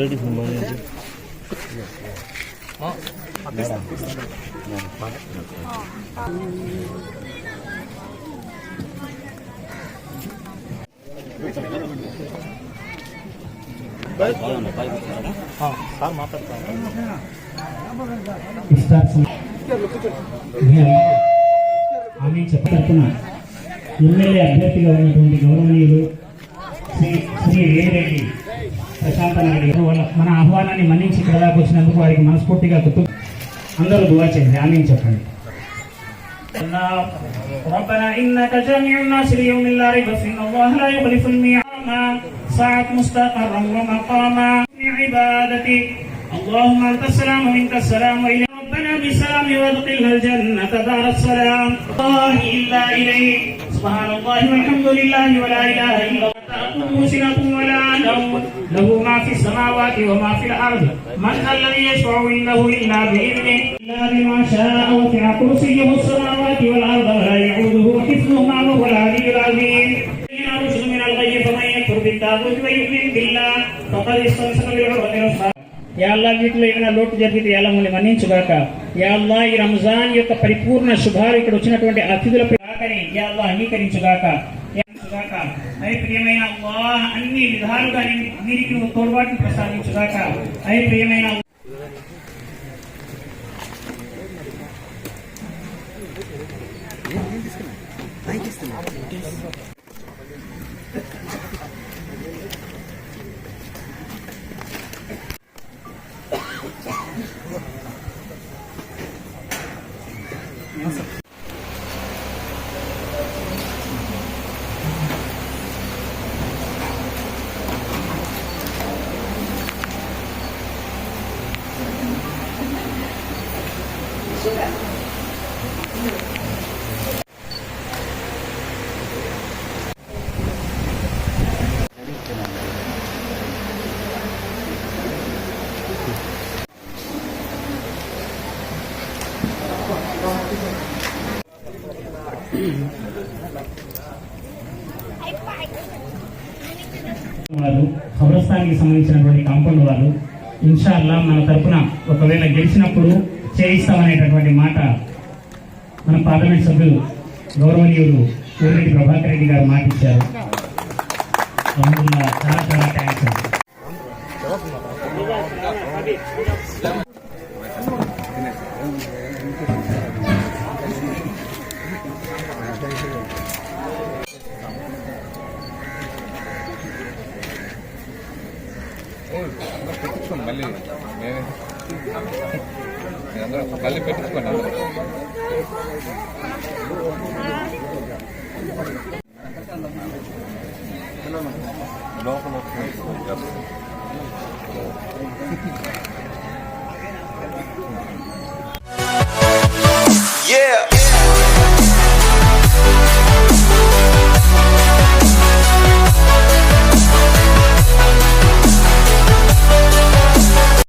Ladies సంబంధించి sir మాట్లాడతాను ఇస్తారు ఆమె చెప్పిన ఎమ్మెల్యే అభ్యర్థిగా ఉన్నటువంటి గౌరవనీయులు శ్రీ శ్రీ రేరెడ్డి ప్రశాంత నాయుడు వాళ్ళ మన ఆహ్వానాన్ని మన్నించి ఇక్కడ దాకా వచ్చినందుకు వారికి మనస్ఫూర్తిగా కుటుంబ అందరూ దువా చేయండి ఆమె చెప్పండి ربنا إنك جامع الناس ليوم لا ريب فيه إن الله لا يخلف الميعاد ساعة مستقرا ومقاما في عبادتك اللهم أنت السلام ومنك السلام وإلى ربنا بسلام وادخلنا الجنة دار السلام الله إلا إليك سبحان الله والحمد لله ولا إله إلا الله تأخذه سنة ولا نوم له ما في السماوات وما في الأرض من ذا الذي يشفع عنده إلا بإذنه إلا بما شاء وسع كرسيه السماوات والأرض ولا يعوده حفظهما وهو العلي العظيم إن رشد من الغي فمن يكفر بالطاغوت ويؤمن بالله فقد استمسك بالعروة الوثقى యా అల్లా వీటిలో ఏమైనా లోటు జరిగితే ఎలా మమ్మల్ని మన్నించుగాక యా అల్లా ఈ రంజాన్ యొక్క పరిపూర్ణ శుభాలు ఇక్కడ వచ్చినటువంటి అతిథుల కాకని యా అల్లా అంగీకరించుగాక యా అంగీకరించుగాక. అయి ప్రియమైన అల్లాహ్ అన్ని విధాలుగా నీ- వీరికి నువ్వు తోడ్పాటును ప్రసాదించుగాక అయి ప్రియమైన అల్లాహ్ వారు సంబంధించినటువంటి కాంపౌండ్ వాళ్ళు ఇన్షాల్లా మన తరపున ఒకవేళ గెలిచినప్పుడు చేయిస్తామనేటటువంటి మాట మన పార్లమెంట్ సభ్యులు గౌరవనీయులు సూర్యరెడ్డి ప్రభాకర్ రెడ్డి గారు మాట ఇచ్చారు చాలా చాలా థ్యాంక్స్ మళ్ళీ. మళ్ళీ పెట్టించుకోండి అందరూ లోపల Yeah.